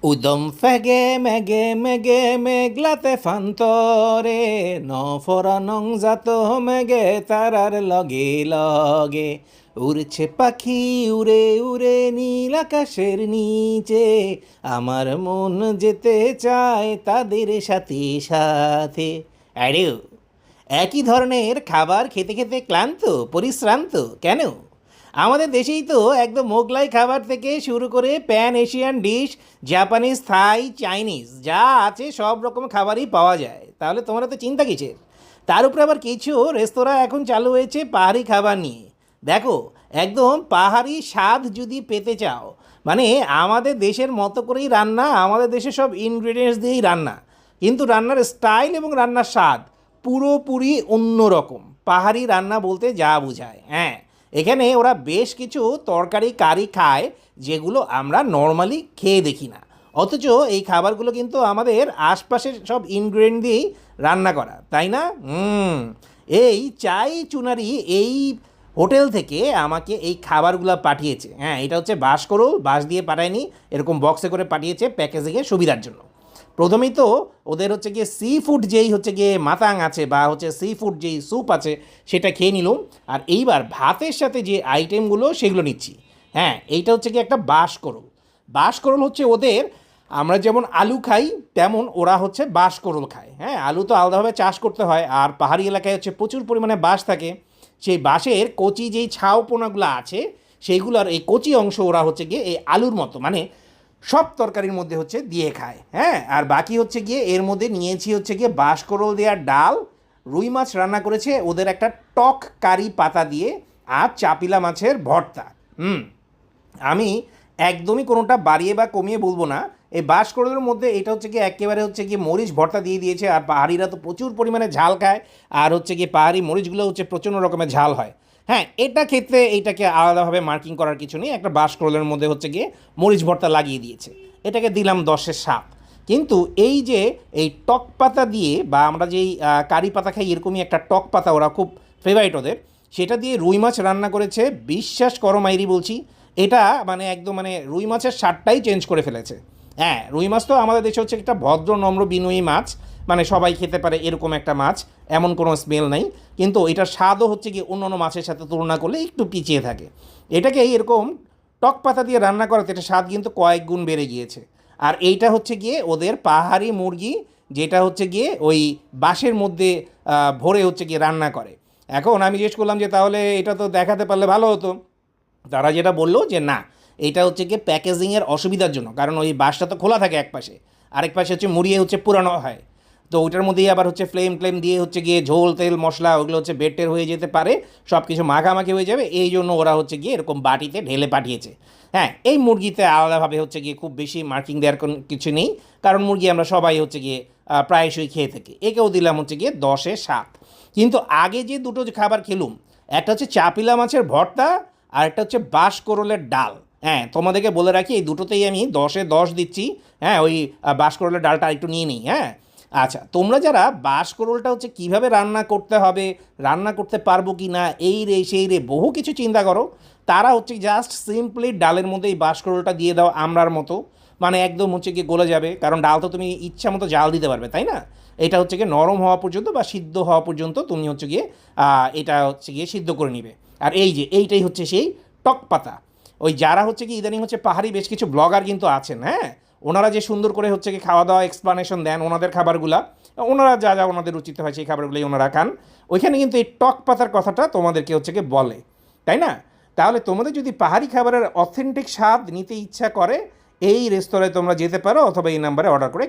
Fege mege mege meglate fantore নফরা নং জাত মেগে তারার লগে লগে। উড়ছে পাখি, উড়ে উড়ে নীল আকাশের নিচে, আমার মন যেতে চায় তাদের সাথে সাথে। আরে একই ধরনের খাবার খেতে খেতে ক্লান্ত, পরিশ্রান্ত, কেন? আমাদের দেশেই তো একদম মোগলাই খাবার থেকে শুরু করে pan Asian dish Japanese Thai Chinese যা আছে সব রকম খাবারই পাওয়া যায়। তাহলে তোমরা তো চিন্তা কিসের? তার উপরে আবার কিছু রেস্তোরাঁ এখন চালু হয়েছে পাহাড়ি খাবার নিয়ে। দেখো, একদম পাহাড়ি স্বাদ যদি পেতে চাও মানে আমাদের দেশের মতো করেই রান্না, আমাদের দেশে সব ইনগ্রিডিয়েন্টস দিয়েই রান্না। কিন্তু রান্নার স্টাইল এবং রান্নার স্বাদ পুরোপুরি অন্যরকম। পাহাড়ি রান্না বলতে যা বোঝায়। হ্যাঁ এখানে ওরা বেশ কিছু তরকারি কারি খায়, যেগুলো আমরা নর্মালি খেয়ে দেখি না। অথচ এই খাবারগুলো কিন্তু আমাদের আশপাশের সব ইনগ্রেডিয়েন্ট দিয়েই রান্না করা, তাই না? এই চাই চুনারি এই হোটেল থেকে আমাকে এই খাবারগুলো পাঠিয়েছে। হ্যাঁ এটা হচ্ছে বাস করো, বাস দিয়ে পাঠায়নি, এরকম বক্সে করে পাঠিয়েছে প্যাকেজিংয়ের সুবিধার জন্য। প্রথমেই তো ওদের হচ্ছে গিয়ে সি ফুড যেই হচ্ছে গিয়ে মাতাং আছে বা হচ্ছে সি ফুড যেই স্যুপ আছে, সেটা খেয়ে নিলাম আর এইবার ভাতের সাথে যে আইটেমগুলো সেগুলো নিচ্ছি। হ্যাঁ এইটা হচ্ছে কি একটা বাসকরল বাসকরল হচ্ছে ওদের, আমরা যেমন আলু খাই, তেমন ওরা হচ্ছে বাসকরল খায়। হ্যাঁ আলু তো আলাদাভাবে চাষ করতে হয়, আর পাহাড়ি এলাকায় হচ্ছে প্রচুর পরিমাণে বাঁশ থাকে। সেই বাঁশের কচি যেই ছাও পোনাগুলো আছে, সেইগুলোর এই কচি অংশ ওরা হচ্ছে গিয়ে এই আলুর মতো মানে সব তরকারির মধ্যে হচ্ছে দিয়ে খায় হ্যাঁ? আর বাকি হচ্ছে গিয়ে এর মধ্যে নিয়েছি হচ্ছে গিয়ে বাঁশকরল দেওয়ার ডাল, রুই মাছ রান্না করেছে ওদের একটা টক কারি পাতা দিয়ে আর চাপিলা মাছের ভর্তা। হুম, আমি একদমই কোনোটা বাড়িয়ে বা কমিয়ে বলব না। এই বাঁশকরলের মধ্যে এটা হচ্ছে কি একেবারে হচ্ছে কি মরিচ ভর্তা দিয়ে দিয়েছে, আর পাহাড়িরা তো প্রচুর পরিমাণে ঝাল খায়, আর হচ্ছে কি পাহাড়ি মরিচগুলো হচ্ছে প্রচণ্ড রকমের ঝাল হয়। হ্যাঁ এটা ক্ষেত্রে এইটাকে আলাদাভাবে মার্কিং করার কিছু নেই। একটা বাস বাঁশকরলের মধ্যে হচ্ছে গিয়ে মরিচ ভর্তা লাগিয়ে দিয়েছে। এটাকে দিলাম দশের সাপ কিন্তু এই যে এই টক পাতা দিয়ে বা আমরা যেই কারি পাতা খাই, এরকমই একটা টক পাতা ওরা খুব ফেভারিট ওদের, সেটা দিয়ে রুই মাছ রান্না করেছে। বিশ্বাস করো মাইরি বলছি, এটা মানে একদম মানে রুই মাছের স্বাদটাই চেঞ্জ করে ফেলেছে। হ্যাঁ রুই মাছ তো আমাদের দেশে হচ্ছে একটা ভদ্র, নম্র, বিনয়ী মাছ। মানে সবাই খেতে পারে এরকম একটা মাছ, এমন কোনো স্মেল নাই। কিন্তু এটার স্বাদও হচ্ছে কি অন্য মাছের সাথে তুলনা করলে একটু পিছিয়ে থাকে। এটাকে এরকম টক পাতা দিয়ে রান্না করাতে এটা স্বাদ কিন্তু কয়েক গুণ বেড়ে গিয়েছে। আর এইটা হচ্ছে গিয়ে ওদের পাহাড়ি মুরগি, যেটা হচ্ছে গিয়ে ওই বাঁশের মধ্যে ভরে হচ্ছে গিয়ে রান্না করে। এখন আমি জিজ্ঞেস করলাম যে তাহলে এটা তো দেখাতে পারলে ভালো হতো। তারা যেটা বলল যে না, এটা হচ্ছে গিয়ে প্যাকেজিংয়ের অসুবিধার জন্য। কারণ ওই বাসটা তো খোলা থাকে এক পাশে আরেক পাশে হচ্ছে মুড়িয়ে হচ্ছে পুরানো হয়। তো ওইটার মধ্যেই আবার হচ্ছে ফ্লেম ফ্লেম দিয়ে হচ্ছে গিয়ে ঝোল, তেল, মশলা ওগুলো হচ্ছে বেটের হয়ে যেতে পারে সব কিছু মাখামাখি হয়ে যাবে, এই জন্য ওরা হচ্ছে গিয়ে এরকম বাটিতে ঢেলে পাঠিয়েছে। হ্যাঁ এই মুরগিতে আলাদাভাবে হচ্ছে গিয়ে খুব বেশি মার্কিং দেওয়ার কোনো কিছু নেই, কারণ মুরগি আমরা সবাই হচ্ছে গিয়ে প্রায়শই খেয়ে থাকি। একেও দিলাম হচ্ছে গিয়ে দশে সাত। কিন্তু আগে যে দুটো খাবার খেলুম, একটা হচ্ছে চাপিলা মাছের ভর্তা আর একটা হচ্ছে বাঁশকরলের ডাল। হ্যাঁ তোমাদেরকে বলে রাখি, এই দুটোতেই আমি দশে দশ দিচ্ছি। হ্যাঁ ওই বাঁশকরলের ডালটা একটু নিয়ে নিই। হ্যাঁ আচ্ছা তোমরা যারা বাঁশকরলটা হচ্ছে কীভাবে রান্না করতে হবে, রান্না করতে পারব কি না এই রে, সেই রে, বহু কিছু চিন্তা করো। তারা হচ্ছে জাস্ট সিম্পলি ডালের মধ্যে এই বাঁশকরলটা দিয়ে দাও আমরার মতো। মানে একদম হচ্ছে গিয়ে গলে যাবে, কারণ ডাল তো তুমি ইচ্ছা মতো জাল দিতে পারবে, তাই না? এটা হচ্ছে গিয়ে নরম হওয়া পর্যন্ত বা সিদ্ধ হওয়া পর্যন্ত তুমি হচ্ছে গিয়ে এটা হচ্ছে গিয়ে সিদ্ধ করে নিবে। আর এই যে, এইটাই হচ্ছে সেই টক পাতা। ওই যারা হচ্ছে কি ইদানিং হচ্ছে পাহাড়ি বেশ কিছু ব্লগার কিন্তু আছেন হ্যাঁ? ওনারা যে সুন্দর করে হচ্ছে কি খাওয়া দাওয়া এক্সপ্লানেশন দেন ওনাদের খাবারগুলা, ওনারা যা যা ওনাদের উচিত হয় সেই খাবারগুলোই ওনারা খান। ওইখানে কিন্তু এই টক পাতার কথাটা তোমাদেরকে হচ্ছে কি বলে, তাই না? তাহলে তোমাদের যদি পাহাড়ি খাবারের অথেন্টিক স্বাদ নিতে ইচ্ছা করে, এই রেস্তোরাঁয় তোমরা যেতে পারো অথবা এই নাম্বারে অর্ডার করে